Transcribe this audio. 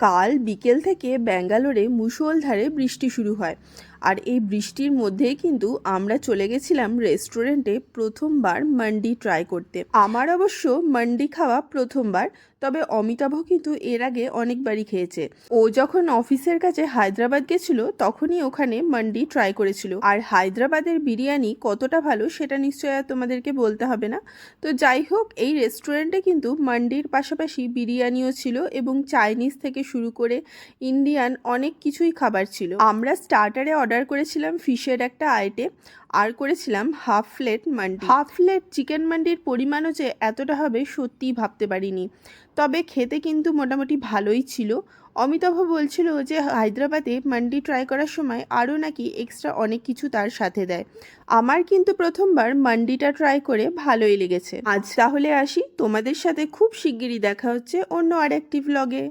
কাল বিকেল থেকে ব্যাঙ্গালোরে মুষলধারে বৃষ্টি শুরু হয়। আর এই বৃষ্টির মধ্যেই কিন্তু আমরা চলে গেছিলাম রেস্টুরেন্টে প্রথমবার মান্ডি ট্রাই করতে। আমার অবশ্য মান্ডি খাওয়া প্রথমবার, তবে অমিতাভ কিন্তু এর আগে অনেকবারই খেয়েছে। ও যখন অফিসের কাছে হায়দ্রাবাদ গেছিল, তখনই ওখানে মান্ডি ট্রাই করেছিল। আর হায়দ্রাবাদের বিরিয়ানি কতটা ভালো সেটা নিশ্চয়ই আর তোমাদেরকে বলতে হবে না। তো যাই হোক, এই রেস্টুরেন্টে কিন্তু মান্ডির পাশাপাশি বিরিয়ানিও ছিল এবং চাইনিজ থেকে শুরু করে ইন্ডিয়ান অনেক কিছুই খাবার ছিল। আমরা স্টার্টারে অর্ডার করেছিলাম ফিশের একটা আইটেম আর করেছিলাম half plate mandi. Half plate chicken মান্ডির পরিমাণও যে এতটা হবে সত্যিই ভাবতে পারিনি। তবে খেতে কিন্তু মোটামুটি ভালোই ছিল। অমিতাভ বলছিল যে হায়দ্রাবাদে মান্ডি ট্রাই করার সময় আরও নাকি এক্সট্রা অনেক কিছু তার সাথে দেয়। আমার কিন্তু প্রথমবার মান্ডিটা ট্রাই করে ভালোই লেগেছে। আজ তাহলে আসি। তোমাদের সাথে খুব শিগগিরই দেখা হচ্ছে অন্য আরেকটি ভ্লগে